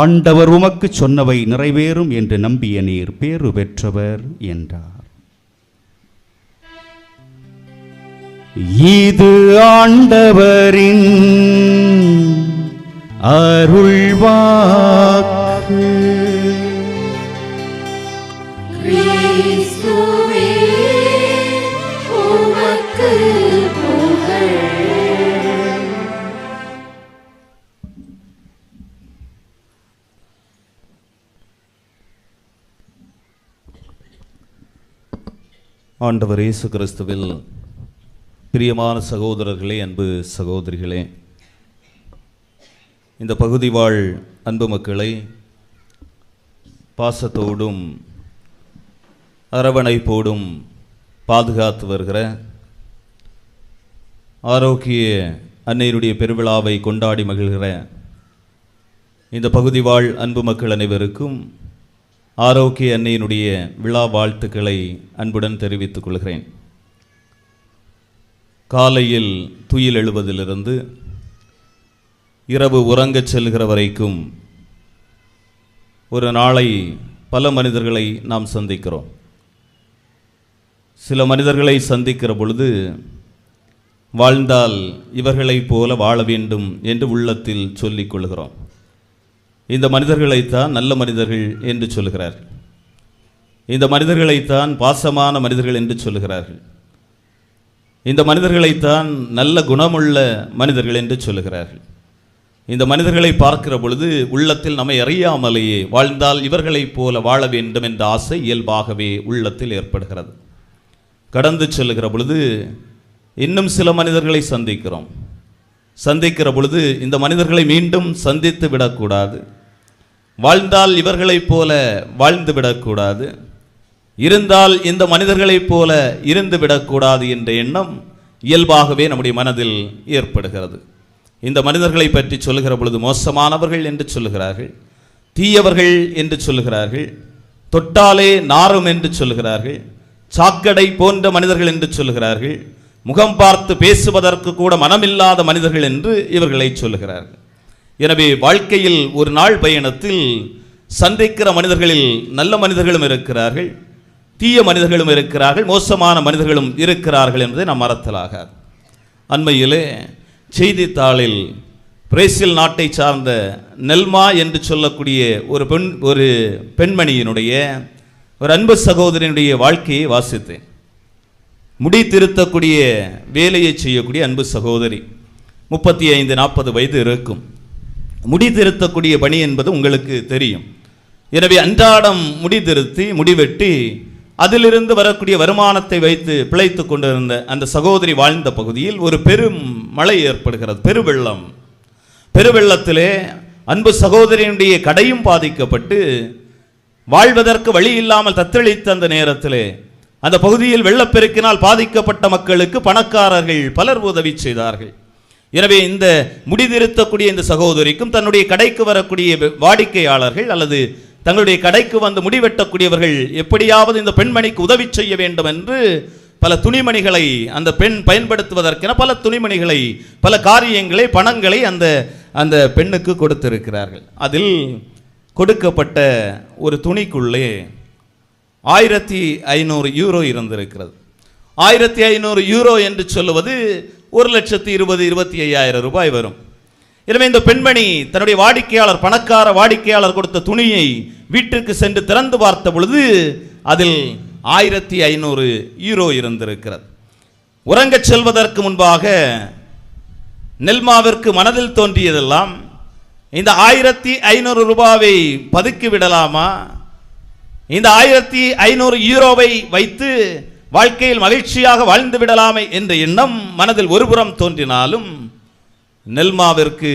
ஆண்டவர் உமக்கு சொன்னவை நிறைவேறும் என்று நம்பிய நீர் பேறு பெற்றவர் என்றார். இது ஆண்டவரின் அருள்வாக்கு. ஆண்டவர் இயேசு கிறிஸ்துவில் பிரியமான சகோதரர்களே அன்பு சகோதரிகளே இந்த பகுதி வாழ் அன்பு மக்களை பாசத்தோடும் அரவணைப்போடும் பாதுகாத்து வருகிற ஆரோக்கிய அன்னையினுடைய பெருவிழாவை கொண்டாடி மகிழ்கிற இந்த பகுதி வாழ் அன்பு மக்கள் அனைவருக்கும் ஆரோக்கிய அன்னையினுடைய விழா வாழ்த்துக்களை அன்புடன் தெரிவித்துக் கொள்கிறேன். காலையில் துயில் எழுவதிலிருந்து இரவு உறங்கச் செல்கிற வரைக்கும் ஒரு நாளை பல மனிதர்களை நாம் சந்திக்கிறோம். சில மனிதர்களை சந்திக்கிற பொழுது வாழ்ந்தால் இவர்களைப் போல வாழ வேண்டும் என்று உள்ளத்தில் சொல்லிக் கொள்கிறோம். இந்த மனிதர்களைத்தான் நல்ல மனிதர்கள் என்று சொல்கிறார்கள் இந்த மனிதர்களைத்தான் பாசமான மனிதர்கள் என்று சொல்கிறார்கள் இந்த மனிதர்களைத்தான் நல்ல குணமுள்ள மனிதர்கள் என்று சொல்கிறார்கள் இந்த மனிதர்களை பார்க்கிற பொழுது உள்ளத்தில் நம்மை அறியாமலேயே வாழ்ந்தால் இவர்களைப் போல வாழ வேண்டும் என்ற ஆசை இயல்பாகவே உள்ளத்தில் ஏற்படுகிறது. கடந்து செல்லுகிற பொழுது இன்னும் சில மனிதர்களை சந்திக்கிறோம். சந்திக்கிற பொழுது இந்த மனிதர்களை மீண்டும் சந்தித்து விடக்கூடாது. வாழ்ந்தால் இவர்களைப் போல வாழ்ந்து விடக்கூடாது இருந்தால் இந்த மனிதர்களைப் போல இருந்து விடக்கூடாது என்ற எண்ணம் இயல்பாகவே நம்முடைய மனதில் ஏற்படுகிறது. இந்த மனிதர்களை பற்றி சொல்லுகிற பொழுது மோசமானவர்கள் என்று சொல்லுகிறார்கள் தீயவர்கள் என்று சொல்லுகிறார்கள் தொட்டாலே நாரும் என்று சொல்லுகிறார்கள் சாக்கடை போன்ற மனிதர்கள் என்று சொல்லுகிறார்கள் முகம் பார்த்து பேசுவதற்கு கூட மனமில்லாத மனிதர்கள் என்று இவர்களை சொல்லுகிறார்கள். எனவே வாழ்க்கையில் ஒரு நாள் பயணத்தில் சந்திக்கிற மனிதர்களில் நல்ல மனிதர்களும் இருக்கிறார்கள் தீய மனிதர்களும் இருக்கிறார்கள் மோசமான மனிதர்களும் இருக்கிறார்கள் என்பதை நாம் மறத்தலாகாது அண்மையிலே செய்தித்தாளில் பிரேசில் நாட்டை சார்ந்த நெல்மா என்று சொல்லக்கூடிய ஒரு பெண் ஒரு பெண்மணியினுடைய ஒரு அன்பு சகோதரனுடைய வாழ்க்கையை வாசித்தேன். முடி திருத்தக்கூடிய வேலையை செய்யக்கூடிய அன்பு சகோதரி முப்பத்தி ஐந்து நாற்பது வயது இருக்கும். முடி திருத்தக்கூடிய பணி என்பது உங்களுக்கு தெரியும். எனவே அன்றாடம் முடி திருத்தி முடிவெட்டி அதிலிருந்து வரக்கூடிய வருமானத்தை வைத்து பிழைத்துக் கொண்டிருந்த அந்த சகோதரி வாழ்ந்த பகுதியில் ஒரு பெரும் மழை ஏற்படுகிறது பெருவெள்ளம். பெருவெள்ளத்திலே அன்பு சகோதரியினுடைய கடையும் பாதிக்கப்பட்டு வாழ்வதற்கு வழி இல்லாமல் தத்தளித்த அந்த நேரத்திலே அந்த பகுதியில் வெள்ளப்பெருக்கினால் பாதிக்கப்பட்ட மக்களுக்கு பணக்காரர்கள் பலர் உதவி செய்தார்கள். எனவே இந்த முடிதிருத்தக்கூடிய இந்த சகோதரிக்கும் தன்னுடைய கடைக்கு வரக்கூடிய வாடிக்கையாளர்கள் அல்லது தங்களுடைய கடைக்கு வந்து முடிவெட்டக்கூடியவர்கள் எப்படியாவது இந்த பெண்மணிக்கு உதவி செய்ய வேண்டும் என்று பல துணிமணிகளை அந்த பெண் பயன்படுத்துவதற்கென பல துணிமணிகளை பல காரியங்களை பணங்களை அந்த அந்த பெண்ணுக்கு கொடுத்திருக்கிறார்கள். அதில் கொடுக்கப்பட்ட ஒரு துணிக்குள்ளே ஆயிரத்தி ஐநூறு யூரோ இருந்திருக்கிறது. ஆயிரத்தி ஐநூறு யூரோ என்று சொல்லுவது ஒரு லட்சத்தி இருபது இருபத்தி ஐயாயிரம் ரூபாய் வரும். எனவே இந்த பெண்மணி தன்னுடைய வாடிக்கையாளர் பணக்கார வாடிக்கையாளர் கொடுத்த துணியை வீட்டிற்கு சென்று திறந்து பார்த்த பொழுது அதில் ஆயிரத்தி ஐநூறு யூரோ இருந்திருக்கிறது. உறங்கச் செல்வதற்கு முன்பாக நெல்மாவிற்கு மனதில் தோன்றியதெல்லாம் இந்த ஆயிரத்தி ஐநூறு ரூபாவை பதுக்கி விடலாமா? இந்த ஆயிரத்தி ஐநூறு யூரோவை வைத்து வாழ்க்கையில் மகிழ்ச்சியாக வாழ்ந்து விடலாமே என்ற எண்ணம் மனதில் ஒருபுறம் தோன்றினாலும் நெல்மாவிற்கு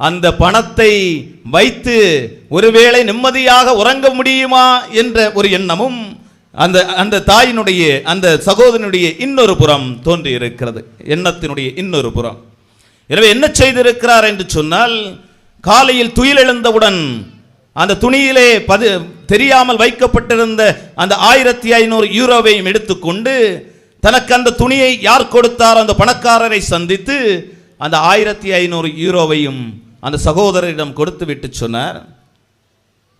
அந்த பணத்தை வைத்து ஒருவேளை நிம்மதியாக உறங்க முடியுமா என்ற ஒரு எண்ணமும் அந்த அந்த தாயினுடைய அந்த சகோதரனுடைய இன்னொரு புறம் தோன்றி இருக்கிறது எண்ணத்தினுடைய இன்னொரு புறம். எனவே என்ன செய்திருக்கிறார் என்று சொன்னால் காலையில் துயில் எழுந்தவுடன் அந்த துணியிலே பது தெரியாமல் வைக்கப்பட்டிருந்த அந்த ஆயிரத்தி ஐநூறு யூரோவையும் எடுத்துக்கொண்டு தனக்கு அந்த துணியை யார் கொடுத்தார் அந்த பணக்காரரை சந்தித்து அந்த ஆயிரத்தி ஐநூறு யூரோவையும் அந்த சகோதரரிடம் கொடுத்து விட்டு சொன்னார்.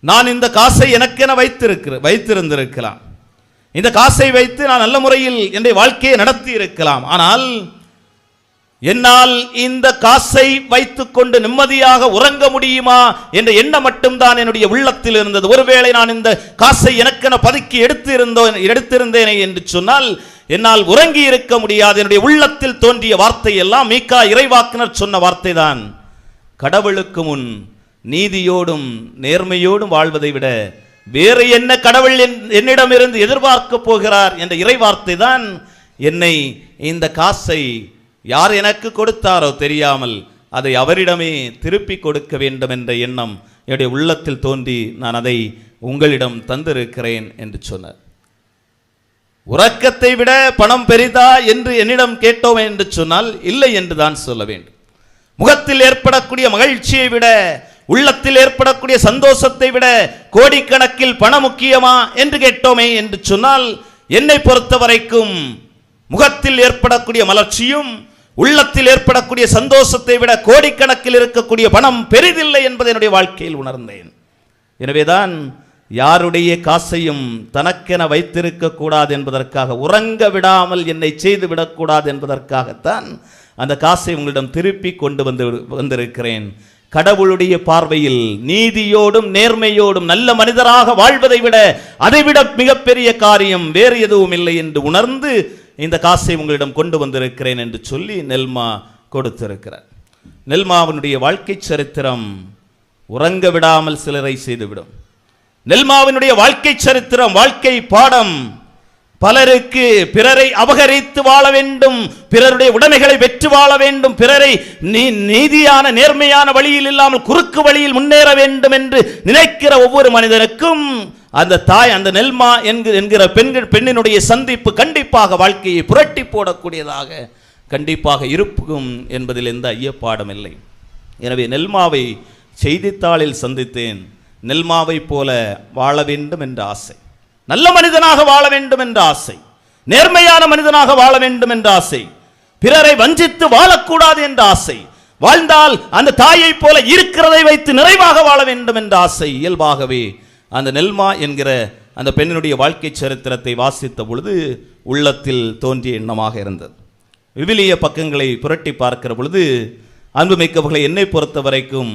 நான் இந்த காசை எனக்கென வைத்திருக்கிற வைத்திருந்திருக்கலாம். இந்த காசை வைத்து நான் நல்ல முறையில் என்னுடைய வாழ்க்கையை நடத்தி இருக்கலாம் ஆனால் என்னால் இந்த காசை வைத்துக்கொண்டு நிம்மதியாக உறங்க முடியுமா என்ற எண்ணம் மட்டும்தான் என்னுடைய உள்ளத்தில் இருந்தது. ஒருவேளை நான் இந்த காசை எனக்கென பதுக்கி எடுத்து இருந்தோம் எடுத்திருந்தேனே என்று சொன்னால் என்னால் உறங்கி இருக்க முடியாது. என்னுடைய உள்ளத்தில் தோன்றிய வார்த்தை எல்லாம் மீக்கா இறைவாக்கினர் சொன்ன வார்த்தை தான் கடவுளுக்கு முன் நீதியோடும் நேர்மையோடும் வாழ்வதை விட வேறு என்ன கடவுள் என்- என்னிடமிருந்து எதிர்பார்க்க போகிறார் என்ற இறைவார்த்தை தான் என்னை இந்த காசை யார் எனக்கு கொடுத்தாரோ தெரியாமல் அதை அவரிடமே திருப்பி கொடுக்க வேண்டும் என்ற எண்ணம் என்னுடைய உள்ளத்தில் தோன்றி நான் அதை உங்களிடம் தந்திருக்கிறேன் என்று சொன்னார். உறக்கத்தை விட பணம் பெரிதா என்று என்னிடம் கேட்டோம் என்று சொன்னால் இல்லை என்று தான் சொல்ல வேண்டும். முகத்தில் ஏற்படக்கூடிய மகிழ்ச்சியை விட உள்ளத்தில் ஏற்படக்கூடிய சந்தோஷத்தை விட கோடிக்கணக்கில் பணம் முக்கியமா என்று கேட்டோமே என்று சொன்னால் என்னை பொறுத்த வரைக்கும் முகத்தில் ஏற்படக்கூடிய மலர்ச்சியும் உள்ளத்தில் ஏற்படக்கூடிய சந்தோஷத்தை விட கோடிக்கணக்கில் இருக்கக்கூடிய பணம் பெரிதில்லை என்பதை என்னுடைய வாழ்க்கையில் உணர்ந்தேன். எனவேதான் யாருடைய காசையும் தனக்கென வைத்திருக்க கூடாது என்பதற்காக உறங்க விடாமல் என்னை செய்து விடக்கூடாது என்பதற்காகத்தான் அந்த காசை உங்களிடம் திருப்பி கொண்டு வந்து வந்திருக்கிறேன். கடவுளுடைய பார்வையில் நீதியோடும் நேர்மையோடும் நல்ல மனிதராக வாழ்வதை விட அதைவிட மிகப்பெரிய காரியம் வேறு எதுவும் இல்லை என்று உணர்ந்து இந்த காசை உங்களிடம் கொண்டு வந்திருக்கிறேன் என்று சொல்லி நெல்மா கொடுத்திருக்கிறார். நெல்மாவினுடைய வாழ்க்கை சரித்திரம் உறங்க விடாமல் சிலரை செய்துவிடும். நெல்மாவினுடைய வாழ்க்கை சரித்திரம் வாழ்க்கை பாடம் பலருக்கு பிறரை அபகரித்து வாழ வேண்டும் பிறருடைய உடைமைகளை வெற்றி வாழ வேண்டும் பிறரை நீ- நீதியான நேர்மையான வழியில் இல்லாமல் குறுக்கு வழியில் முன்னேற வேண்டும் என்று நினைக்கிற ஒவ்வொரு மனிதனுக்கும் அந்த தாய் அந்த நெல்மா என்கிற என்கிற பெண்கள் பெண்ணினுடைய சந்திப்பு கண்டிப்பாக வாழ்க்கையை புரட்டி போடக்கூடியதாக கண்டிப்பாக இருக்கும் என்பதில் எந்த ஐயப்பாடும் இல்லை. எனவே நெல்மாவை செய்தித்தாளில் சந்தித்தேன். நெல்மாவை போல வாழ வேண்டும் என்ற ஆசை. நல்ல மனிதனாக வாழ வேண்டும் என்ற ஆசை. நேர்மையான மனிதனாக வாழ வேண்டும் என்ற ஆசை. பிறரை வஞ்சித்து வாழக்கூடாது என்ற ஆசை. வாழ்ந்தால் அந்த தாயைப் போல இருக்கிறதை வைத்து நிறைவாக வாழ வேண்டும் என்ற ஆசை இயல்பாகவே அந்த நெல்மா என்கிற அந்த பெண்ணினுடைய வாழ்க்கை சரித்திரத்தை வாசித்த பொழுது உள்ளத்தில் தோன்றிய எண்ணமாக இருந்தது. விவிலிய பக்கங்களை புரட்டி பார்க்கிற பொழுது அன்புமிக்கவர்களை என்னை பொறுத்த வரைக்கும்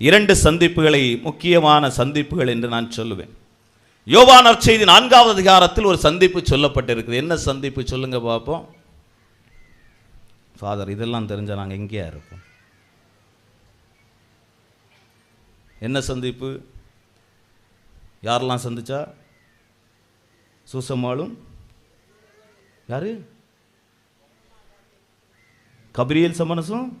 இரண்டு சந்திப்புகளை முக்கியமான சந்திப்புகள் என்று நான் சொல்லுவேன். யோவான் நற்செய்தி நான்காவது அதிகாரத்தில் ஒரு சந்திப்பு சொல்லப்பட்டிருக்குது. என்ன சந்திப்பு சொல்லுங்க பார்ப்போம் ஃபாதர் இதெல்லாம் தெரிஞ்சால் நாங்கள் எங்கேயா இருப்போம். என்ன சந்திப்பு? யாரெல்லாம் சந்திச்சா? சூசம்மாளும். யாரு? கபிரியல் சமனசும்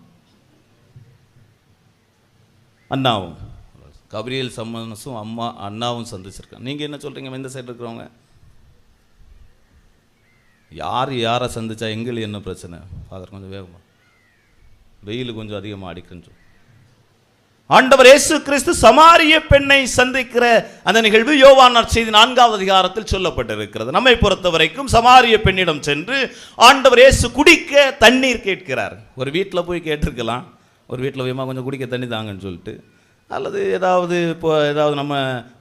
அண்ணாவும். கபிரியல் சமனசும் அம்மா அண்ணாவும் சந்திச்சிருக்கேன் நீங்கள் என்ன சொல்கிறீங்க எந்த சைடு இருக்கிறவங்க? யார் யாரை சந்திச்சா? எங்களுக்கு என்ன பிரச்சனை? ஃபாதர் கொஞ்சம் வேகமா. வெயில் கொஞ்சம் அதிகமாக அடிக்குன்னு சொல்லு. ஆண்டவர் இயேசு கிறிஸ்து சமாரிய பெண்ணை சந்திக்கிற அந்த நிகழ்வு யோவான் செய்தி நான்காவது அதிகாரத்தில் சொல்லப்பட்டிருக்கிறது. நம்மை பொறுத்த வரைக்கும் சமாரிய பெண்ணிடம் சென்று ஆண்டவர் இயேசு குடிக்க தண்ணீர் கேட்கிறார். ஒரு வீட்டில் போய் கேட்டிருக்கலாம். ஒரு வீட்டில் போய்மா கொஞ்சம் குடிக்க தண்ணி தாங்கன்னு சொல்லிட்டு. அல்லது ஏதாவது இப்போ ஏதாவது நம்ம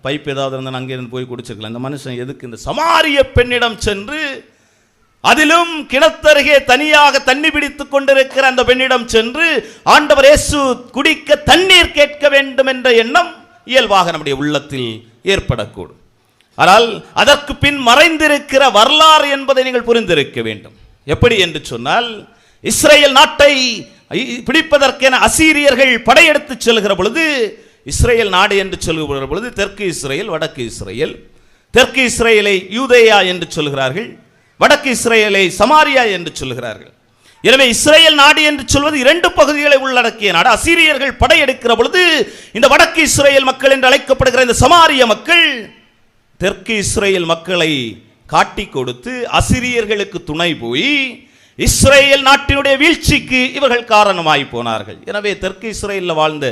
பைப் ஏதாவது இருந்தால் அங்கே இருந்து போய் குடிச்சிருக்கலாம் இந்த மனுஷன் எதுக்கு இந்த சமாரிய பெண்ணிடம் சென்று அதிலும் கிணத்தருகே தனியாக தண்ணி பிடித்துக் கொண்டிருக்கிற அந்த பெண்ணிடம் சென்று ஆண்டவர் இயேசு குடிக்க தண்ணீர் கேட்க வேண்டும் என்ற எண்ணம் இயல்பாக நம்முடைய உள்ளத்தில் ஏற்படக்கூடும். ஆனால் அதற்கு பின் மறைந்திருக்கிற வரலாறு என்பதை நீங்கள் புரிந்திருக்க வேண்டும். எப்படி என்று சொன்னால் இஸ்ரேல் நாட்டை பிடிப்பதற்கென அசீரியர்கள் படையெடுத்து செல்கிற பொழுது இஸ்ரேல் நாடு என்று சொல்கிற பொழுது தெற்கு இஸ்ரேல் வடக்கு இஸ்ரேல் தெற்கு இஸ்ரேலை யூதேயா என்று சொல்கிறார்கள். வடக்கு இஸ்ரேலை சமாரியா என்று சொல்கிறார்கள் எனவே இஸ்ரேல் நாடு என்று சொல்வது இரண்டு பகுதிகளை உள்ளடக்கிய நாடு. அசீரியர்கள் படையெடுக்கிற பொழுது இந்த வடக்கு இஸ்ரேல் மக்கள் என்று அழைக்கப்படுகிற இந்த சமாரிய மக்கள் தெற்கு இஸ்ரேல் மக்களை காட்டி கொடுத்து அசிரியர்களுக்கு துணை போய் இஸ்ரேல் நாட்டினுடைய வீழ்ச்சிக்கு இவர்கள் காரணமாய் போனார்கள். எனவே தெற்கு இஸ்ரேலில் வாழ்ந்த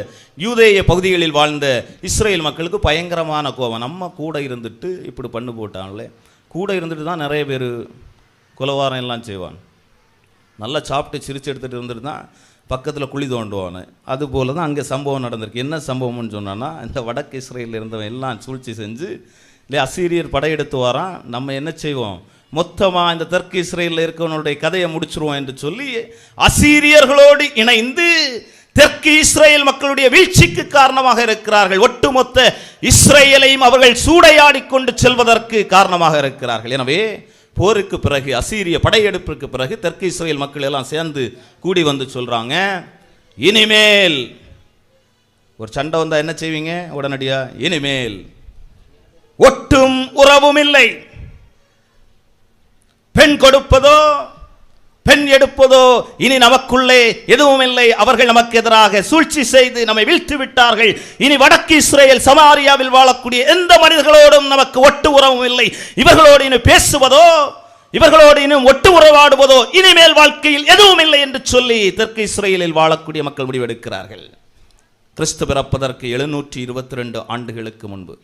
யூதேய பகுதிகளில் வாழ்ந்த இஸ்ரேல் மக்களுக்கு பயங்கரமான கோபம். நம்ம கூட இருந்துட்டு இப்படி பண்ணு போட்டாங்களே. கூட இருந்துட்டு தான் நிறைய பேர் குலவாரம் எல்லாம் செய்வான். நல்லா சாப்பிட்டு சிரிச்சு எடுத்துகிட்டு இருந்துட்டு தான் பக்கத்தில் குழி தோண்டுவானு. அது போல் தான் அங்கே சம்பவம் நடந்திருக்கு. என்ன சம்பவம்னு சொன்னான்னா இந்த வடக்கு இஸ்ரேலில் இருந்தவன் எல்லாம் சூழ்ச்சி செஞ்சு இல்லை அசீரியர் படையெடுத்து வரான். நம்ம என்ன செய்வோம்? மொத்தமாக இந்த தெற்கு இஸ்ரேலில் இருக்கவனுடைய கதையை முடிச்சிருவோம் என்று சொல்லி அசீரியர்களோடு இணைந்து தெற்கு இஸ்ரேல் மக்களுடைய வீழ்ச்சிக்கு காரணமாக இருக்கிறார்கள். ஒட்டுமொத்த இஸ்ரேலையும் அவர்கள் சூடையாடி கொண்டு செல்வதற்கு காரணமாக இருக்கிறார்கள். எனவே போருக்கு பிறகு அசீரிய படையெடுப்பிற்கு பிறகு தெற்கு இஸ்ரேல் மக்கள் எல்லாம் சேர்ந்து கூடி வந்து சொல்றாங்க இனிமேல் ஒரு சண்டை வந்தா என்ன செய்வீங்க? உடனடியா இனிமேல் ஒட்டும் உறவும் இல்லை. பெண் கொடுப்பதோ பெண் எடுப்பதோ இனி நமக்குள்ளே எதுவும் இல்லை அவர்கள் நமக்கு எதிராக சூழ்ச்சி செய்து நம்மை வீழ்த்து விட்டார்கள். இனி வடக்கு இஸ்ரேல் சமாரியாவில் வாழக்கூடிய எந்த மனிதர்களோடும் நமக்கு ஒட்டு உறவும் இல்லை. இவர்களோடு இனி பேசுவதோ இவர்களோடு இன்னும் ஒட்டு உறவாடுவதோ இனிமேல் வாழ்க்கையில் எதுவும் இல்லை என்று சொல்லி தெற்கு இஸ்ரேலில் வாழக்கூடிய மக்கள் முடிவெடுக்கிறார்கள். கிறிஸ்து பிறப்பதற்கு எழுநூற்றி இருபத்தி ரெண்டு ஆண்டுகளுக்கு முன்பு.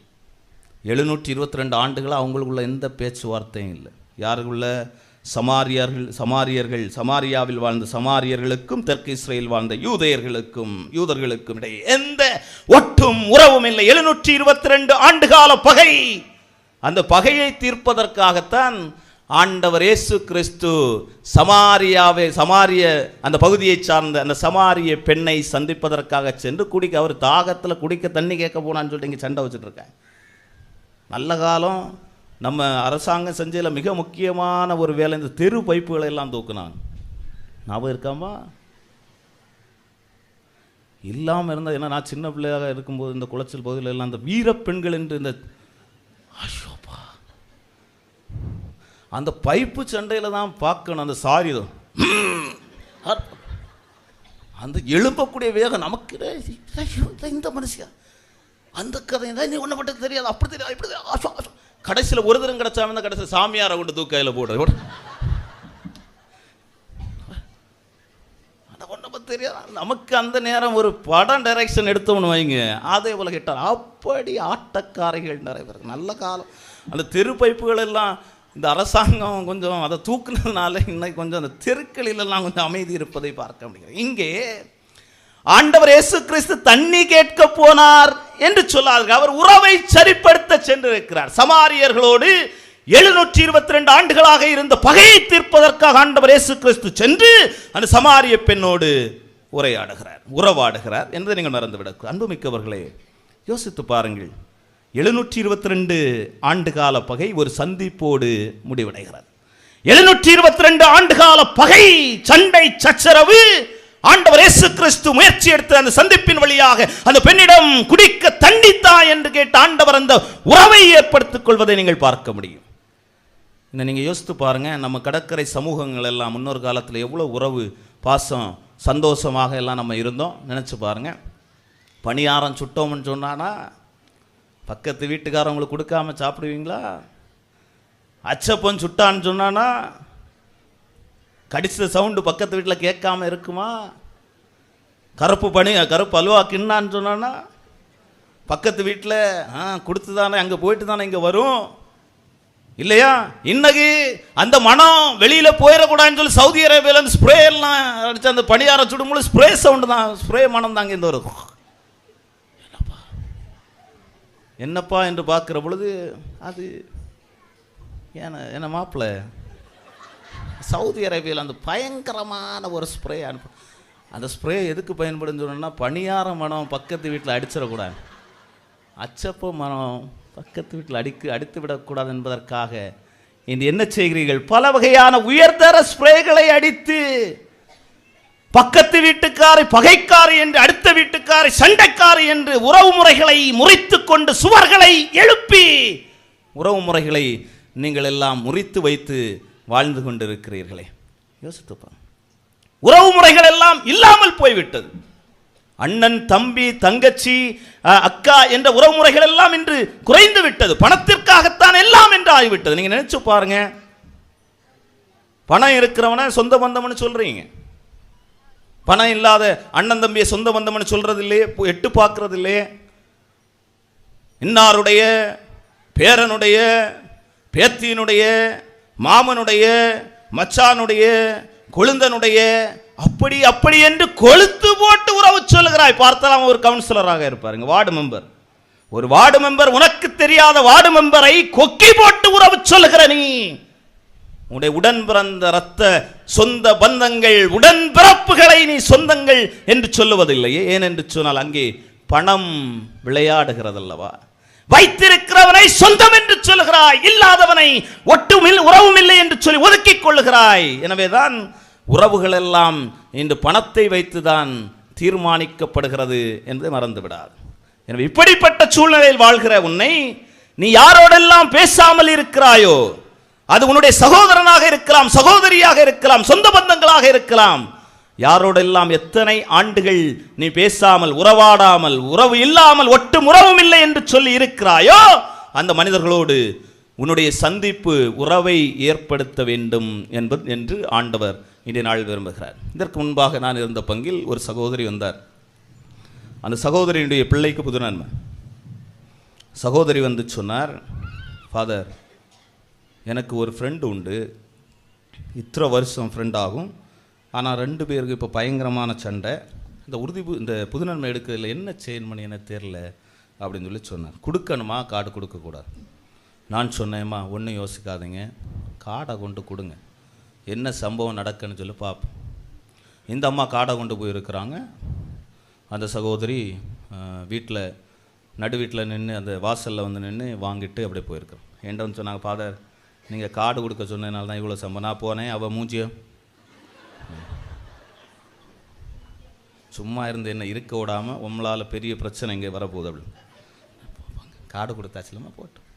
எழுநூற்றி இருபத்தி ரெண்டு ஆண்டுகளாக அவங்களுக்குள்ள எந்த பேச்சுவார்த்தையும் இல்லை. யாருக்குள்ள? சமாரியர்கள் சமாரியர்கள் சமாரியாவில் வாழ்ந்த சமாரியர்களுக்கும் தெற்கு இஸ்ரேல் வாழ்ந்த யூதயர்களுக்கும் யூதர்களுக்கும் இடையே எந்த ஒட்டும் உறவும் இல்லை. எழுநூற்றி இருபத்தி ரெண்டு ஆண்டுகால பகை. அந்த பகையை தீர்ப்பதற்காகத்தான் ஆண்டவர் இயேசு கிறிஸ்து சமாரியாவை சமாரிய அந்த பகுதியை சார்ந்த அந்த சமாரிய பெண்ணை சந்திப்பதற்காக சென்று குடிக்க அவர் தாகத்தில் குடிக்க தண்ணி கேட்க போனான்னு சொல்லிட்டு இங்கே சண்டை வச்சுட்டு இருக்கேன் நல்ல காலம் நம்ம அரசாங்கம் செஞ்சதில் மிக முக்கியமான ஒரு வேலை இந்த தெரு பைப்புகளை எல்லாம் தூக்குனாங்க. ஞாபகம் இருக்காமா? இல்லாமல் இருந்தால் ஏன்னா நான் சின்ன பிள்ளையாக இருக்கும்போது இந்த குளச்சல் பகுதியில் எல்லாம் இந்த வீரப்பெண்கள் என்று இந்த அஷோப்பா அந்த பைப்பு சண்டையில் தான் பார்க்கணும் அந்த சாரி அந்த எழும்பக்கூடிய வேகம் நமக்கு இந்த மனுஷியா அந்த கதை தான் நீ ஒன்றை மட்டும் தெரியாது அப்படி தெரியாது இப்படி தெரியாது. கடைசியில் ஒரு தரம் கிடச்சாம தான் கடைசியில் சாமியாரை கொண்டு தூக்கையில் போடுறது அந்த ஒன்றை பற்றி தெரியாது. நமக்கு அந்த நேரம் ஒரு படம் டைரக்ஷன் எடுத்தோம்னு வைங்க. அதே போல கேட்டார் அப்படி ஆட்டக்காரைகள் நிறைய பேர் நல்ல காலம். அந்த தெரு பைப்புகள் எல்லாம் இந்த அரசாங்கம் கொஞ்சம் அதை தூக்குனதுனால இன்னைக்கு கொஞ்சம் அந்த தெருக்களிலெல்லாம் கொஞ்சம் அமைதி இருப்பதை பார்க்க முடியும் இங்கே ஆண்டவர் இயேசு கிறிஸ்து தண்ணி கேட்க போனார். என்று சொல்லாதீர்கள். அவர் உறவை சரிப்படுத்த சென்றிருக்கிறார். சமாரியர்களோடு எழுநூற்றி இருபத்தி ரெண்டு ஆண்டுகளாக இருந்த பகையை தீர்ப்பதற்காக ஆண்டவர் இயேசு கிறிஸ்து சென்று அந்த சமாரிய பெண்ணோடு உரையாடுகிறார் உறவாடுகிறார் என்பதை நீங்கள் மறந்துவிட அன்புமிக்கவர்களே யோசித்து பாருங்கள். எழுநூற்றி இருபத்தி ரெண்டு ஆண்டுகால பகை ஒரு சந்திப்போடு முடிவடைகிறது. எழுநூற்றி இருபத்தி ரெண்டு ஆண்டுகால பகை சண்டை சச்சரவு ஆண்டவர் இயேசு கிறிஸ்து முயற்சி எடுத்து அந்த சந்திப்பின் வழியாக அந்த பெண்ணிடம் குடிக்க தண்டித்தா என்று கேட்ட ஆண்டவர் அந்த உறவை ஏற்படுத்திக் கொள்வதை நீங்கள் பார்க்க முடியும். இந்த நீங்கள் யோசித்து பாருங்க. நம்ம கடற்கரை சமூகங்கள் எல்லாம் முன்னொரு காலத்தில் எவ்வளோ உறவு பாசம் சந்தோஷமாக எல்லாம் நம்ம இருந்தோம். நினச்சி பாருங்க. பணியாரம் சுட்டோம்னு சொன்னானா பக்கத்து வீட்டுக்காரவங்களுக்கு கொடுக்காம சாப்பிடுவீங்களா? அச்சப்பன் சுட்டான்னு சொன்னானா கடிச்ச சவுண்டு பக்கத்து வீட்டில் கேட்காம இருக்குமா? கருப்பு பணி கருப்பு அல்வா கிண்ணான்னு சொன்னோன்னா பக்கத்து வீட்டில் ஆ கொடுத்து தானே அங்கே போயிட்டு தானே இங்கே வரும். இல்லையா? இன்னைக்கு அந்த மனம் வெளியில் போயிடக்கூடாதுன்னு சொல்லி சவுதி அரேபியாவில் அந்த ஸ்ப்ரே எல்லாம் அடிச்சு அந்த பணியாரம் சுடும்போது ஸ்ப்ரே சவுண்டு தான் ஸ்ப்ரே மனம் தாங்க இந்த வரும் என்னப்பா? என்னப்பா என்று பார்க்குற பொழுது அது ஏன்னா என்ன மாப்பிள்ள? சவுதி அரேபியாவில் அந்த பயங்கரமான ஒரு ஸ்ப்ரே அனுப்பு அந்த ஸ்ப்ரே எதுக்கு பயன்படுன்னு சொன்னோம்னா பணியார மனம் பக்கத்து வீட்டில் அடிச்சிடக்கூடாது. அச்சப்ப மனம் பக்கத்து வீட்டில் அடிக்கு அடித்து விடக்கூடாது என்பதற்காக இந்த என்ன செய்கிறீர்கள்? பல வகையான உயர்தர ஸ்ப்ரேகளை அடித்து பக்கத்து வீட்டுக்காரை பகைக்காரி என்று அடுத்த வீட்டுக்காரை சண்டைக்காரி என்று உறவு முறைகளை முறித்து கொண்டு சுவர்களை எழுப்பி உறவு முறைகளை நீங்கள் எல்லாம் முறித்து வைத்து வாழ்ந்து கொண்டிருக்கிறீர்களே. யோசித்துப்பா உறவு முறைகள் எல்லாம் இல்லாமல் போய்விட்டது. அண்ணன் தம்பி தங்கச்சி அக்கா என்ற உறவு முறைகள் எல்லாம் இன்று குறைந்து விட்டது. பணத்திற்காகத்தான் எல்லாம் என்று ஆகிவிட்டது. நீங்க நினைச்சு பாருங்க. பணம் இருக்கிறவன சொந்த பந்தம்னு சொல்றீங்க. பணம் இல்லாத அண்ணன் தம்பியை சொந்த பந்தம்னு சொல்றது இல்லையே போ- எட்டு பார்க்கறது இல்லையே இன்னாருடைய பேரனுடைய பேத்தியினுடைய மாமனுடைய மச்சானுடைய கொழுந்தனுடைய அப்படி அப்படி என்று கொளுத்து போட்டு உறவு சொல்லுகிறாய். பார்த்தால் ஒரு கவுன்சிலராக இருப்பாருங்க வார்டு மெம்பர் ஒரு வார்டு மெம்பர் உனக்கு தெரியாத வார்டு மெம்பரை கொக்கி போட்டு உறவு சொல்லுகிற நீ. உன்னுடைய உடன் பிறந்த ரத்த சொந்த பந்தங்கள் உடன் பிறப்புகளை நீ சொந்தங்கள் என்று சொல்லுவதில்லையே. ஏன் என்று சொன்னால் அங்கே பணம் விளையாடுகிறதல்லவா? வைத்திருக்கிறவனை சொந்தம் என்று சொல்லுகிறாய் இல்லாதவனை ஒட்டுமில் உறவும் இல்லை என்று சொல்லி ஒதுக்கிக் கொள்ளுகிறாய். எனவேதான் உறவுகள் எல்லாம் இன்று பணத்தை வைத்துதான் தீர்மானிக்கப்படுகிறது என்று மறந்துவிடாது. எனவே இப்படிப்பட்ட சூழ்நிலையில் வாழ்கிற உன்னை நீ யாரோடெல்லாம் பேசாமல் இருக்கிறாயோ அது உன்னுடைய சகோதரனாக இருக்கலாம் சகோதரியாக இருக்கலாம் சொந்த பந்தங்களாக இருக்கலாம் யாரோடெல்லாம் எத்தனை ஆண்டுகள் நீ பேசாமல் உறவாடாமல் உறவு இல்லாமல் ஒட்டும் உறவும் இல்லை என்று சொல்லி இருக்கிறாயோ அந்த மனிதர்களோடு உன்னுடைய சந்திப்பு உறவை ஏற்படுத்த வேண்டும் என்பது என்று ஆண்டவர் இன்றைய நாள் விரும்புகிறார். இதற்கு முன்பாக நான் இருந்த பங்கில் ஒரு சகோதரி வந்தார். அந்த சகோதரியினுடைய பிள்ளைக்கு புது நன்மை சகோதரி வந்து சொன்னார் ஃபாதர் எனக்கு ஒரு ஃப்ரெண்டு உண்டு. இத்தனை வருஷம் ஃப்ரெண்ட் ஆகும். ஆனால் ரெண்டு பேருக்கு இப்போ பயங்கரமான சண்டை. இந்த உறுதி இந்த புதுநன்மை எடுக்கிறதுல என்ன செய்யணும் பண்ணி எனக்கு தெரில அப்படின்னு சொல்லி சொன்னார். கொடுக்கணுமா? கார்டு கொடுக்கக்கூடாது நான் சொன்னேம்மா ஒன்றும் யோசிக்காதீங்க. கார்டை கொண்டு கொடுங்க. என்ன சம்பவம் நடக்குன்னு சொல்லி பார்ப்போம். இந்த அம்மா காடை கொண்டு போயிருக்கிறாங்க. அந்த சகோதரி வீட்டில் நடு வீட்டில் நின்று அந்த வாசலில் வந்து நின்று வாங்கிட்டு அப்படியே போயிருக்கிறோம் என்ன வந்து சொன்னாங்க ஃபாதர் நீங்கள் கார்டு கொடுக்க சொன்னதுனால தான் இவ்வளோ சம்பவம். நான் போனேன் அவள் மூஞ்சியை சும்மா இருந்து என்ன இருக்க விடாமல் உங்களால் பெரிய பிரச்சனை இங்கே வரப்போகுது அப்படின்னு. காடு கொடுத்தாச்சுலமா போட்டோம்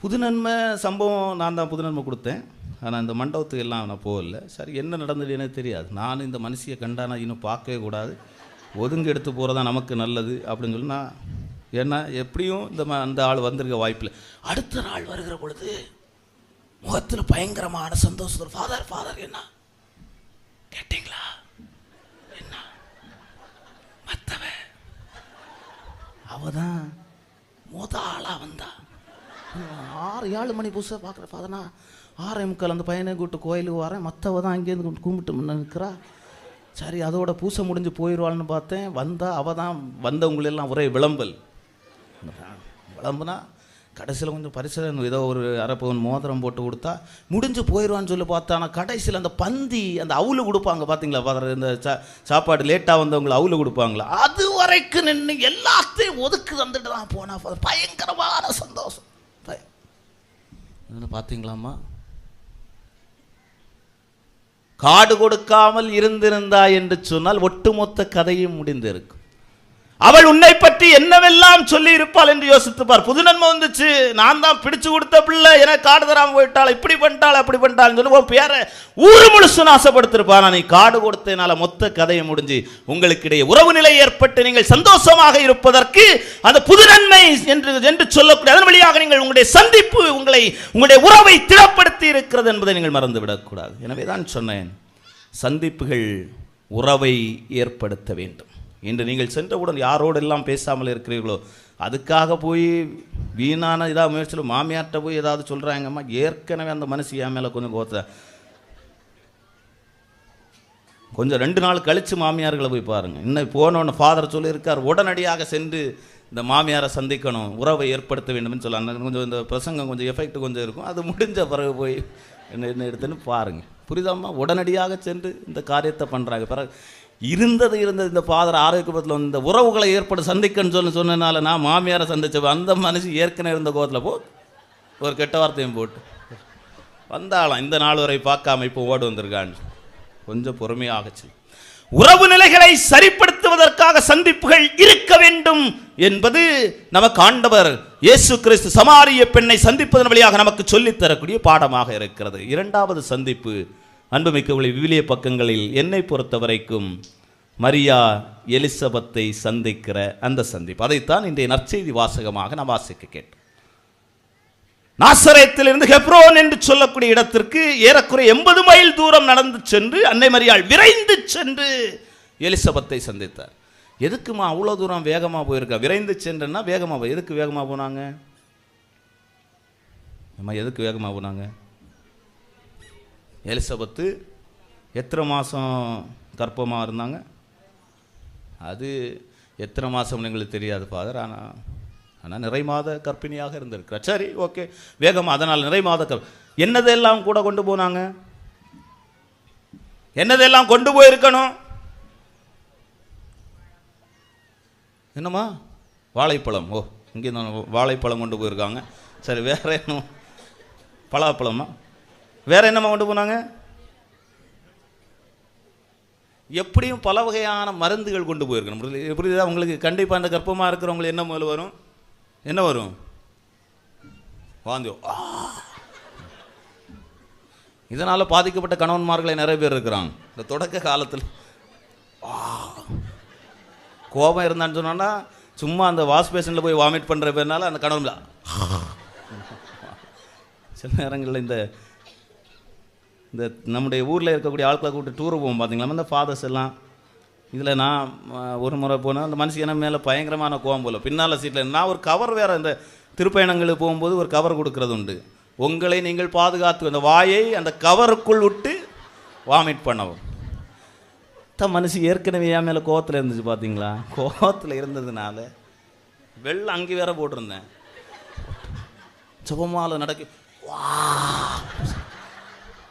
புது நன்மை சம்பவம் நான் தான் புது நன்மை கொடுத்தேன். ஆனால் இந்த மண்டபத்துக்கு எல்லாம் நான் போகல. சரி என்ன நடந்தது எனக்கு தெரியாது. நான் இந்த மனுஷியை கண்டானா இன்னும் பார்க்கவே கூடாது. ஒதுங்க எடுத்து போகிறதா நமக்கு நல்லது அப்படின்னு சொல்லி நான் ஏன்னா எப்படியும் இந்த ம- அந்த ஆள் வந்திருக்க வாய்ப்பில்லை. அடுத்த நாள் வருகிற பொழுது முகத்தில் பயங்கரமான சந்தோஷத்தில் ஃபாதர் ஃபாதர் என்ன? கேட்டிங்களா என்ன மற்றவ அவள் தான் மொத ஆளாக வந்தா. ஆறு ஏழு மணி புதுசாக பார்க்குற ஃபாதர்னா ஆறே முக்கால் அந்த பையனை கூப்பிட்டு கோயிலுக்கு வரேன். மற்றவ தான் அங்கேருந்து கொண்டு கும்பிட்டு முன்ன நிற்கிறா சரி அதோட பூசை முடிஞ்சு போயிடுவாள்னு பார்த்தேன். வந்தால் அவள் தான் வந்தவங்களெல்லாம் ஒரே விளம்பல். விளம்புனா கடைசியில் கொஞ்சம் பரிசு ஏதோ ஒரு அரை மோதிரம் போட்டு கொடுத்தா முடிஞ்சு போயிடுவான்னு சொல்லி பார்த்தா ஆனால் கடைசியில் அந்த பந்தி அந்த அவுளு கொடுப்பாங்க பார்த்தீங்களா பார்த்து இந்த சா சாப்பாடு லேட்டாக வந்தவங்களை அவுளு கொடுப்பாங்களா? அது வரைக்கும் நின்று எல்லாத்தையும் ஒதுக்கு வந்துட்டு தான் போனா பயங்கரமான சந்தோஷம். பார்த்தீங்களாம்மா காடு கொடுக்காமல் இருந்திருந்தா என்று சொன்னால் ஒட்டுமொத்த கதையும் முடிந்திருக்கும். அவள் உன்னை பற்றி என்னவெல்லாம் சொல்லி இருப்பாள் என்று யோசித்துப்பார். புது நன்மை வந்துச்சு. நான் தான் பிடிச்சு கொடுத்த பிள்ளை. எனக்கு காடு தராமல் போயிட்டாள். இப்படி பண்ணிட்டாள் அப்படி பண்ணிட்டாள் சொல்லி உன் பேரை ஊர் முழுசு நாசப்படுத்திருப்பான். நீ காடு கொடுத்தனால மொத்த கதையை முடிஞ்சு உங்களுக்கு இடையே உறவு நிலை ஏற்பட்டு நீங்கள் சந்தோஷமாக இருப்பதற்கு அந்த புது நன்மை என்று என்று சொல்லக்கூடிய அதன் வழியாக நீங்கள் உங்களுடைய சந்திப்பு உங்களை உங்களுடைய உறவை திடப்படுத்தி இருக்கிறது என்பதை நீங்கள் மறந்து விடக்கூடாது எனவே தான் சொன்னேன். சந்திப்புகள் உறவை ஏற்படுத்த வேண்டும். இன்று நீங்கள் சென்றவுடன் யாரோடெல்லாம் பேசாமல் இருக்கிறீர்களோ அதுக்காக போய் வீணான இதாக முயற்சியில் மாமியார்கிட்ட போய் ஏதாவது சொல்கிறாங்கம்மா ஏற்கனவே அந்த மனசு என் மேலே கொஞ்சம் கோத்த கொஞ்சம் ரெண்டு நாள் கழித்து மாமியார்களை போய் பாருங்கள் இன்னும் போனோன்னு ஃபாதர் சொல்லியிருக்கார் உடனடியாக சென்று இந்த மாமியாரை சந்திக்கணும். உறவை ஏற்படுத்த வேண்டும்னு சொல்லலாம் கொஞ்சம் இந்த பிரசங்கம் கொஞ்சம் எஃபெக்ட் கொஞ்சம் இருக்கும். அது முடிஞ்ச பிறகு போய் என்ன என்ன எடுத்துன்னு பாருங்கள் புரிதாம்மா உடனடியாக சென்று இந்த காரியத்தை பண்ணுறாங்க பிறகு இருந்தது இருந்தது. இந்த ஃபாதர் ஆரோக்கியத்தில் இந்த உறவுகளை ஏற்பட சந்திக்கன்னு சொல்லி சொன்னனால நான் மாமியாரை சந்திச்சேன். அந்த மனுஷன் ஏற்கனவே இருந்த கோத்தில் போ ஒரு கெட்ட வார்த்தையும் போட்டு. வந்தாலாம் இந்த நாள் வரை பார்க்காம இப்போ ஓடு வந்திருக்கான்னு கொஞ்சம் பொறுமையாகச்சு உறவு நிலைகளை சரிப்படுத்துவதற்காக சந்திப்புகள் இருக்க வேண்டும் என்பது நமக்கு ஆண்டவர் இயேசு கிறிஸ்து சமாரிய பெண்ணை சந்திப்பதன் வழியாக நமக்கு சொல்லித் தரக்கூடிய பாடமாக இருக்கிறது. இரண்டாவது சந்திப்பு அன்புமிக்கவர்களை விவிலிய பக்கங்களில் என்னை பொறுத்த வரைக்கும் மரியா எலிசபத்தை சந்திக்கிற அந்த சந்திப்பு. அதைத்தான் இன்றைய நற்செய்தி வாசகமாக நான் வாசிக்க கேட்டேன் நாசரத்திலிருந்து ஹெப்ரோன் என்று சொல்லக்கூடிய இடத்திற்கு ஏறக்குறைய எண்பது மைல் தூரம் நடந்து சென்று அன்னை மரியாள் விரைந்து சென்று எலிசபத்தை சந்தித்தார். எதுக்குமா அவ்வளோ தூரம் வேகமாக போயிருக்கா? விரைந்து சென்றேன்னா வேகமாக போய் எதுக்கு வேகமாக போனாங்க? அம்மா எதுக்கு வேகமாக போனாங்க? எலிசபத்து எத்தனை மாதம் கர்ப்பமாக இருந்தாங்க? அது எத்தனை மாதம்னு எங்களுக்கு தெரியாது ஃபாதர் ஆனால் ஆனால் நிறை மாத கற்பிணியாக இருந்திருக்கிறார். சரி ஓகே வேகம் அதனால் நிறை மாத கற் என்னதெல்லாம் கூட கொண்டு போனாங்க? என்னதெல்லாம் கொண்டு போயிருக்கணும்? என்னம்மா? வாழைப்பழம். ஓ இங்கே வாழைப்பழம் கொண்டு போயிருக்காங்க. சரி வேற என்ன? பலாப்பழமா? வேற என்னம்மா கொண்டு போனாங்க? எப்படியும் பல வகையான மருந்துகள் கொண்டு போயிருக்கணும். புரியுது- புரியுதா? உங்களுக்கு கண்டிப்பாக அந்த கர்ப்பமாக இருக்கிறவங்களுக்கு என்ன முதல்ல வரும்? என்ன வரும்? வாந்தி ஆ. இதனால் பாதிக்கப்பட்ட கணவன்மார்களை நிறைய பேர் இருக்கிறாங்க. இந்த தொடக்க காலத்தில். ஆ. கோபம் இருந்தான்னு சொன்னோன்னா சும்மா அந்த வாஷ் பேஷனில் போய் வாமிட் பண்ணுற பேர்னால அந்த கணவன் சில நேரங்களில் இந்த இந்த நம்முடைய ஊரில் இருக்கக்கூடிய ஆட்களை கூப்பிட்டு டூர் போவோம் பார்த்தீங்களா இந்த ஃபாதர்ஸ் எல்லாம். இதில் நான் ஒரு முறை போனேன் அந்த மனுஷன் என்ன மேலே பயங்கரமான கோவம் போல. பின்னால் சீட்டில் நான் ஒரு கவர் வேறு இந்த திருப்பயணங்களுக்கு போகும்போது ஒரு கவர் கொடுக்கறது உண்டு. உங்களை நீங்கள் பாதுகாத்து அந்த வாயை அந்த கவருக்குள் விட்டு வாமிட் பண்ணவும். தான் மனுஷி ஏற்கனவே என் மேலே கோவத்தில் இருந்துச்சு பார்த்தீங்களா கோவத்தில் இருந்ததுனால வெள்ளம் அங்கே வேற போட்டிருந்தேன். சுபமால நடக்க வா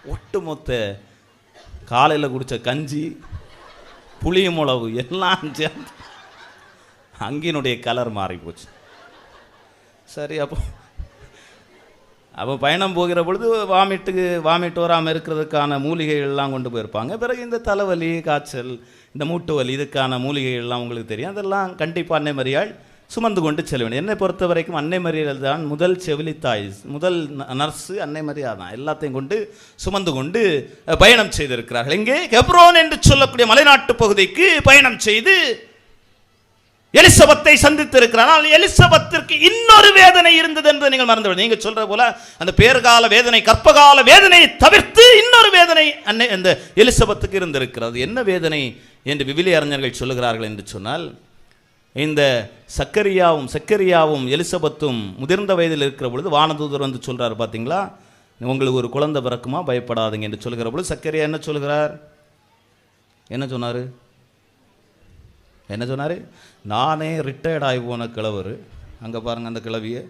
ஒட்டுமொத்த காலையில் குடித்த கஞ்சி புளிய மிளகு எல்லாம் சேர்ந்து அங்கினுடைய கலர் மாறி போச்சு சரி அப்போ அப்போ பயணம் போகிற பொழுது வாமிட்டுக்கு வாமிட் வராமல் இருக்கிறதுக்கான மூலிகைகள்லாம் கொண்டு போயிருப்பாங்க. பிறகு இந்த தலைவலி காய்ச்சல் இந்த மூட்டு வலி இதுக்கான மூலிகைகள்லாம் உங்களுக்கு தெரியும். அதெல்லாம் கண்டிப்பாக அன்னை மரியாள் சுமந்து கொண்டு செல்ல வேண்டும். என்னை பொறுத்த வரைக்கும் அன்னை மரியாதை தான் முதல் செவிலித்தாய் முதல் ந- நர்ஸு அன்னை மரியாதை தான் எல்லாத்தையும் கொண்டு சுமந்து கொண்டு பயணம் செய்திருக்கிறார்கள். இங்கே கெப்ரோன் என்று சொல்லக்கூடிய மலைநாட்டு பகுதிக்கு பயணம் செய்து எலிசபத்தை சந்தித்திருக்கிறார். ஆனால் எலிசபத்திற்கு இன்னொரு வேதனை இருந்தது என்பதை நீங்கள் மறந்து நீங்கள் சொல்கிற சொல்ற போல அந்த பேர்கால வேதனை கற்பகால வேதனையை தவிர்த்து இன்னொரு வேதனை அன்னை அந்த எலிசபத்துக்கு இருந்திருக்கிறது. என்ன வேதனை என்று விவிலி அறிஞர்கள் சொல்லுகிறார்கள் என்று சொன்னால் இந்த சக்கரியாவும் சக்கரியாவும் எலிசபத்தும் முதிர்ந்த வயதில் இருக்கிற பொழுது வானதூதர் வந்து சொல்கிறார் பார்த்தீங்களா உங்களுக்கு ஒரு குழந்தை பிறக்குமா? பயப்படாதீங்க என்று சொல்கிற பொழுது சக்கரியா என்ன சொல்கிறார்? என்ன சொன்னார்? என்ன சொன்னார்? நானே ரிட்டையர்ட் ஆகி போன கிழவர். அங்கே பாருங்கள் அந்த கிழவியை.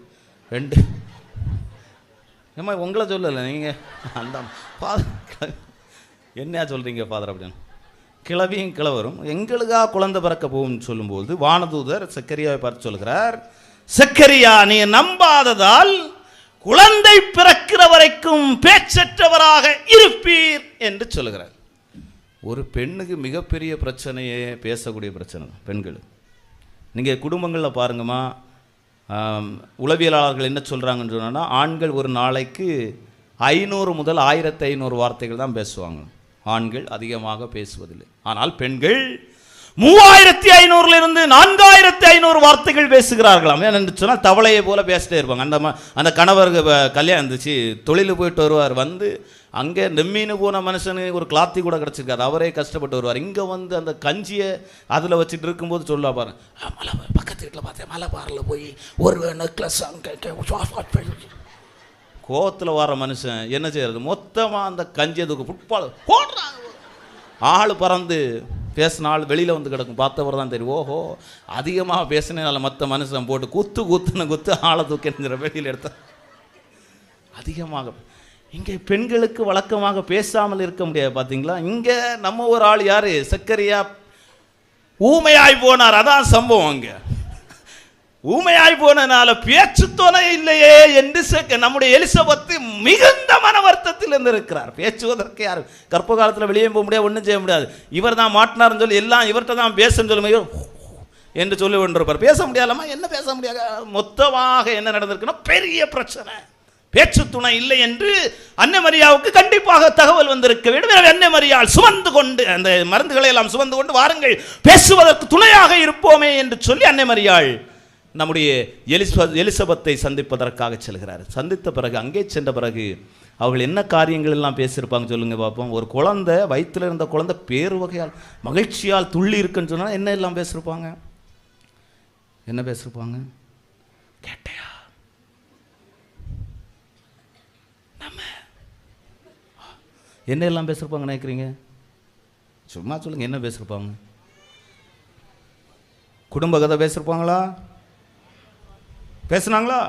ரெண்டு ஏம்மா உங்களை சொல்லலை நீங்கள் அந்த ஃபாதர் என்னையா சொல்கிறீங்க ஃபாதர் அப்படின்னு? கிளவியும் கிழவரும் எங்களுக்காக குழந்தை பிறக்க போகும்னு சொல்லும்போது வானதூதர் சக்கரியாவை பார்த்து சொல்கிறார் சக்கரியா நீ நம்பாததால் குழந்தை பிறக்கிற வரைக்கும் பேச்சற்றவராக இருப்பீர் என்று சொல்லுகிறார். ஒரு பெண்ணுக்கு மிகப்பெரிய பிரச்சனையே பேசக்கூடிய பிரச்சனை தான் பெண்கள். நீங்கள் குடும்பங்களில் பாருங்கம்மா உளவியலாளர்கள் என்ன சொல்கிறாங்கன்னு சொன்னால் ஆண்கள் ஒரு நாளைக்கு ஐநூறு முதல் ஆயிரத்தி ஐநூறு வார்த்தைகள் தான் பேசுவாங்க. ஆண்கள் அதிகமாக பேசுவதில்லை. ஆனால் பெண்கள் மூவாயிரத்தி ஐநூறுல இருந்து நான்காயிரத்தி ஐநூறு வார்த்தைகள் பேசுகிறார்களாம் ஏன்னு சொன்னால் தவளையை போல பேசிட்டே இருப்பாங்க. அந்த அந்த கணவர் கல்யாணம் இருந்துச்சு தொழில் போயிட்டு வருவார் வந்து அங்கே நெம்மீனு போன மனுஷனுக்கு ஒரு கிளாத்தி கூட கிடச்சிருக்காது. அவரே கஷ்டப்பட்டு வருவார். இங்கே வந்து அந்த கஞ்சியை அதில் வச்சுட்டு இருக்கும்போது சொல்லுவா பாருங்க மலை பக்கத்து வீட்டில் பார்த்தேன். மலை பாரில் போய் ஒரு நெக்லஸ் கோவத்தில் வர மனுஷன் என்ன செய்யறது? மொத்தமாக அந்த கஞ்சியை அதுக்கு ஃபுட்பால் போடுறாங்க ஆள் பறந்து பேசின ஆள் வெளியில் வந்து கிடக்கும். பார்த்தவர் தான் தெரியும். ஓஹோ அதிகமாக பேசினால மற்ற மனுஷன் போட்டு குத்து குத்துன்னு குத்து ஆளை தூக்கிங்கிற வெளியில் எடுத்த. அதிகமாக. இங்கே பெண்களுக்கு வழக்கமாக பேசாமல் இருக்க முடியாது பார்த்தீங்களா இங்கே நம்ம ஒரு ஆள் யார்? சக்கரையாக ஊமையாய் போனார். அதான் சம்பவம் அங்கே. ஊமையாய் போனனால பேச்சு துணை இல்லையே என்று நம்முடைய எலிசபத்து மிகுந்த மன வருத்தத்தில் இருந்திருக்கிறார். பேச்சுவதற்கு யார் கற்ப காலத்தில் வெளியே போக முடியாது ஒன்றும் செய்ய முடியாது. இவர் தான் மாட்டினார்னு சொல்லி எல்லாம் இவர்கிட்ட தான் பேசுன்னு சொல்லுங்க என்று சொல்லி கொண்டிருப்பார். பேச முடியாதம்மா என்ன பேச முடியாது? மொத்தமாக என்ன நடந்திருக்குன்னா பெரிய பிரச்சனை. பேச்சு துணை இல்லை என்று அன்னை மரியாவுக்கு கண்டிப்பாக தகவல் வந்திருக்க வேண்டும். எனவே அன்னை மரியாள் சுமந்து கொண்டு அந்த மருந்துகளை எல்லாம் சுமந்து கொண்டு வாருங்கள் பேசுவதற்கு துணையாக இருப்போமே என்று சொல்லி அன்னை மரியாள் நம்முடைய எலிச எலிசபத்தை சந்திப்பதற்காக செல்கிறார். சந்தித்த பிறகு அங்கே சென்ற பிறகு அவர்கள் என்ன காரியங்கள் எல்லாம் பேசியிருப்பாங்க சொல்லுங்க பார்ப்போம் ஒரு குழந்தை வயிற்றில் இருந்த குழந்தை பேர் வகையால் மகிழ்ச்சியால் துள்ளி இருக்குன்னு சொன்னால் என்ன எல்லாம் பேசியிருப்பாங்க? என்ன பேசியிருப்பாங்க? கேட்டையா? நம்ம. என்ன எல்லாம் பேசியிருப்பாங்க நினைக்கிறீங்க? சும்மா சொல்லுங்க என்ன பேசியிருப்பாங்க? குடும்ப கதை பேசியிருப்பாங்களா? பேசுனாங்களா?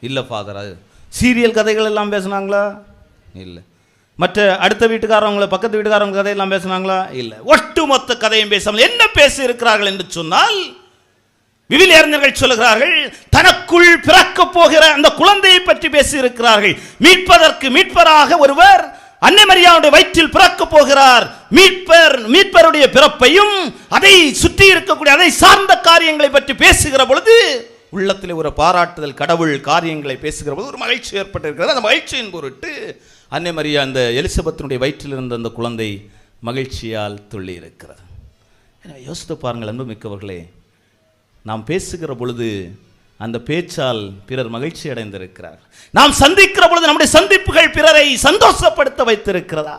இல்லை ஃபாதர் அது சீரியல் கதைகள் எல்லாம் பேசுனாங்களா? இல்லை. மற்ற அடுத்த வீட்டுக்காரவங்கள பக்கத்து வீட்டுக்காரவங்க கதையெல்லாம் பேசுனாங்களா? இல்லை. ஒட்டுமொத்த கதையும் பேசாமல் என்ன பேசி இருக்கிறார்கள் என்று சொன்னால் விவிலிய அறிஞர்கள் சொல்லுகிறார்கள் தனக்குள் பிறக்கப் போகிற அந்த குழந்தையை பற்றி பேசி இருக்கிறார்கள் மீட்பதற்கு மீட்பராக ஒருவர் அன்னை மரியாவுடைய வயிற்றில் பிறக்கப் போகிறார். மீட்பர் மீட்பருடைய பிறப்பையும் அதை சுற்றி இருக்கக்கூடிய அதை சார்ந்த காரியங்களை பற்றி பேசுகிற பொழுது உள்ளத்தில் ஒரு பாராட்டுதல் கடவுள் காரியங்களை பேசுகிற போது ஒரு மகிழ்ச்சி ஏற்பட்டிருக்கிறது. அந்த மகிழ்ச்சியின் பொருட்டு அன்னை மரியா அந்த எலிசபெத்தினுடைய வயிற்றில் இருந்த அந்த குழந்தை மகிழ்ச்சியால் துள்ளி இருக்கிறது எனவே யோசித்து பாருங்கள் அன்பு மிக்கவர்களே நாம் பேசுகிற பொழுது அந்த பேச்சால் பிறர் மகிழ்ச்சி அடைந்திருக்கிறார். நாம் சந்திக்கிற பொழுது நம்முடைய சந்திப்புகள் பிறரை சந்தோஷப்படுத்த வைத்திருக்கிறதா?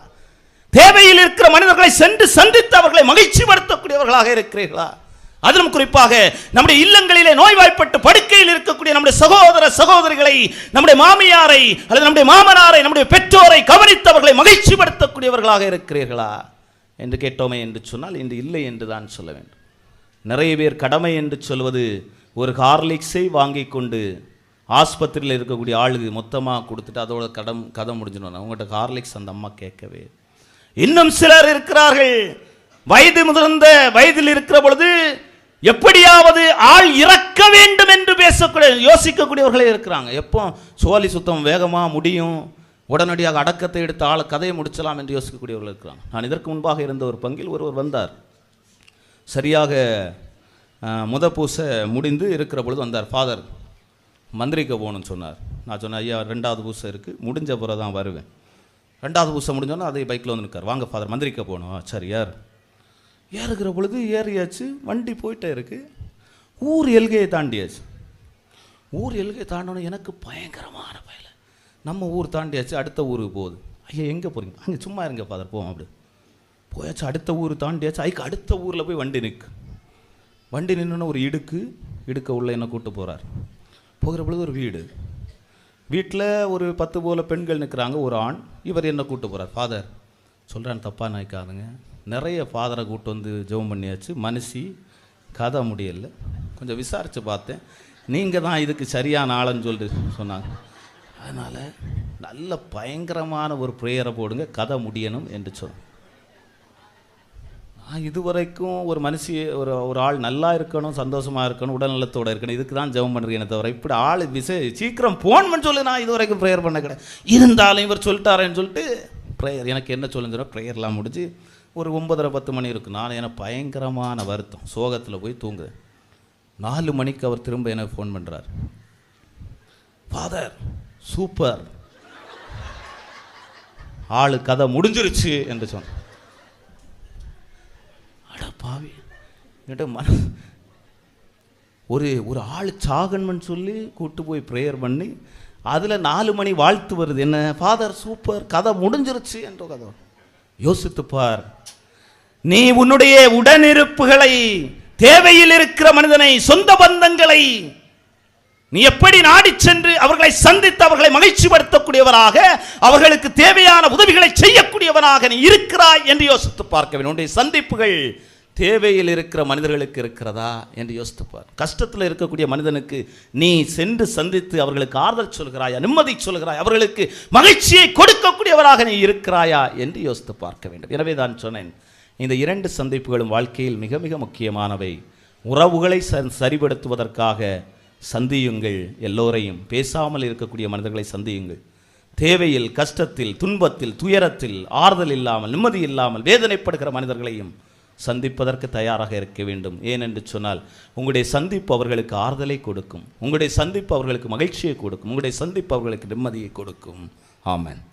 தேவையில் இருக்கிற மனிதர்களை சென்று சந்தித்து அவர்களை மகிழ்ச்சிப்படுத்தக்கூடியவர்களாக இருக்கிறீர்களா? அதிலும் குறிப்பாக நம்முடைய இல்லங்களிலே நோய்வாய்ப்பட்டு படுக்கையில் இருக்கக்கூடிய நம்முடைய சகோதர சகோதரிகளை நம்முடைய மாமியாரை அல்லது நம்முடைய மாமனாரை நம்முடைய பெற்றோரை கவனித்தவர்களை மகிழ்ச்சிப்படுத்தக்கூடியவர்களாக இருக்கிறீர்களா என்று கேட்டோமே என்று சொன்னால் இன்று இல்லை என்று தான் சொல்ல வேண்டும். நிறைய பேர் கடமை என்று சொல்வது ஒரு ஹார்லிக்ஸை வாங்கி கொண்டு ஆஸ்பத்திரியில் இருக்கக்கூடிய ஆளுக்கு மொத்தமாக கொடுத்துட்டு அதோட கடம் கதை முடிஞ்சிடணும் அவங்ககிட்ட ஹார்லிக்ஸ் அந்த அம்மா கேட்கவே. இன்னும் சிலர் இருக்கிறார்கள். வயது முதிர்ந்த வயதில் இருக்கிற பொழுது எப்படியாவது ஆள் இறக்க வேண்டும் என்று பேசக்கூடிய யோசிக்கக்கூடியவர்களே இருக்கிறாங்க. எப்போ சோழி சுத்தம் வேகமாக முடியும் உடனடியாக அடக்கத்தை எடுத்து ஆள் கதையை முடிச்சலாம் என்று யோசிக்கக்கூடியவர்கள் இருக்கிறாங்க. நான் இதற்கு முன்பாக இருந்த ஒரு பங்கில் ஒருவர் வந்தார். சரியாக முத பூசை முடிந்து இருக்கிற பொழுது வந்தார். ஃபாதர் மந்திரிக்க போகணும்னு சொன்னார். நான் சொன்னேன் ஐயா ரெண்டாவது பூசை இருக்குது முடிஞ்ச பிறகு தான் வருவேன். ரெண்டாவது பூசை முடிஞ்சோன்னா அதே பைக்கில் வந்து நிற்கார். வாங்க ஃபாதர் மந்திரிக்க போகணும். சரி யார்? ஏறுகிற பொழுது ஏறியாச்சு வண்டி போயிட்டே இருக்கு. ஊர் எல்கையை தாண்டியாச்சு. ஊர் எல்கையை தாண்டணும் எனக்கு பயங்கரமான பயல. நம்ம ஊர் தாண்டியாச்சு அடுத்த ஊருக்கு போகுது. ஐயா எங்கே போகிறீங்க அங்கே சும்மா இருங்க ஃபாதர் போவோம் அப்படி. போயாச்சு அடுத்த ஊர் தாண்டியாச்சு. அதுக்கு அடுத்த ஊரில் போய் வண்டி நிற்கு வண்டி நின்றுன்னு ஒரு இடுக்கு இடுக்க உள்ள என்ன கூட்டு போகிறார் போகிற பொழுது ஒரு வீடு. வீட்டில் ஒரு பத்து போல பெண்கள் நிற்கிறாங்க ஒரு ஆண். இவர் என்ன கூட்டு போகிறார் ஃபாதர் சொல்கிறேன் தப்பாக நினைக்காதுங்க. நிறைய ஃபாதரை கூட்டு வந்து ஜெபம் பண்ணியாச்சு. மனுஷி கதை முடியலை. கொஞ்சம் விசாரித்து பார்த்தேன். நீங்கள் தான் இதுக்கு சரியான ஆளுன்னு சொல்லிட்டு சொன்னாங்க. அதனால் நல்ல பயங்கரமான ஒரு ப்ரேயரை போடுங்க. கதை முடியணும் என்று சொன்னேன் நான் இதுவரைக்கும் ஒரு மனுஷி ஒரு ஒரு ஆள் நல்லா இருக்கணும் சந்தோஷமாக இருக்கணும் உடல்நலத்தோடு இருக்கணும். இதுக்கு தான் ஜெபம் பண்ணுறீங்க தவிர இப்படி ஆள் விசே சீக்கிரம் ஃபோன் பண்ண சொல்லி நான் இது வரைக்கும் ப்ரேயர் பண்ண கிடையாது. இருந்தாலும் இவர் சொல்லிட்டாரேன்னு சொல்லிட்டு ப்ரேயர் எனக்கு என்ன சொல்லுங்க ப்ரேயர்லாம் முடிஞ்சு ஒரு ஒன்பதரை பத்து மணி இருக்கு. நான் எனக்கு பயங்கரமான வருத்தம். சோகத்தில் போய் தூங்குறேன். நாலு மணிக்கு அவர் திரும்ப எனக்கு ஃபோன் பண்ணுறார் ஃபாதர் சூப்பர் ஆளு கதை முடிஞ்சிருச்சு என்று சொன்ன அட பாவி. என்கிட்ட மன ஒரு ஒரு ஆள் சாகன்மன் சொல்லி கூட்டு போய் ப்ரேயர் பண்ணி அதில் நாலு மணி வாழ்த்து வருது என்ன? ஃபாதர் சூப்பர் கதை முடிஞ்சிருச்சு என்ற கதை. யோசித்துப்பார் நீ உன்னுடைய உடனிருப்புகளை தேவையில் இருக்கிற மனிதனை சொந்த பந்தங்களை நீ எப்படி நாடி சென்று அவர்களை சந்தித்து அவர்களை மகிழ்ச்சிப்படுத்தக்கூடியவராக அவர்களுக்கு தேவையான உதவிகளை செய்யக்கூடியவனாக நீ இருக்கிறாய் என்று யோசித்து பார்க்க வேண்டும். உன்னுடைய சந்திப்புகள் தேவையில் இருக்கிற மனிதர்களுக்கு இருக்கிறதா என்று யோசித்து பார். கஷ்டத்தில் இருக்கக்கூடிய மனிதனுக்கு நீ சென்று சந்தித்து அவர்களுக்கு ஆறுதல் சொல்கிறாயா நிம்மதி சொல்கிறாய் அவர்களுக்கு மகிழ்ச்சியை கொடுக்கக்கூடியவராக நீ இருக்கிறாயா என்று யோசித்து பார்க்க வேண்டும். எனவே தான் சொன்னேன் இந்த இரண்டு சந்திப்புகளும் வாழ்க்கையில் மிக மிக முக்கியமானவை. உறவுகளை ச- சரிபடுத்துவதற்காக சந்தியுங்கள். எல்லோரையும் பேசாமல் இருக்கக்கூடிய மனிதர்களை சந்தியுங்கள். தேவையில் கஷ்டத்தில் துன்பத்தில் துயரத்தில் ஆறுதல் இல்லாமல் நிம்மதி இல்லாமல் வேதனைப்படுகிற மனிதர்களையும் சந்திப்பதற்கு தயாராக இருக்க வேண்டும். ஏனென்று சொன்னால் உங்களுடைய சந்திப்பு அவர்களுக்கு ஆறுதலை கொடுக்கும். உங்களுடைய சந்திப்பு அவர்களுக்கு மகிழ்ச்சியை கொடுக்கும். உங்களுடைய சந்திப்பு அவர்களுக்கு நிம்மதியை கொடுக்கும். ஆமன்.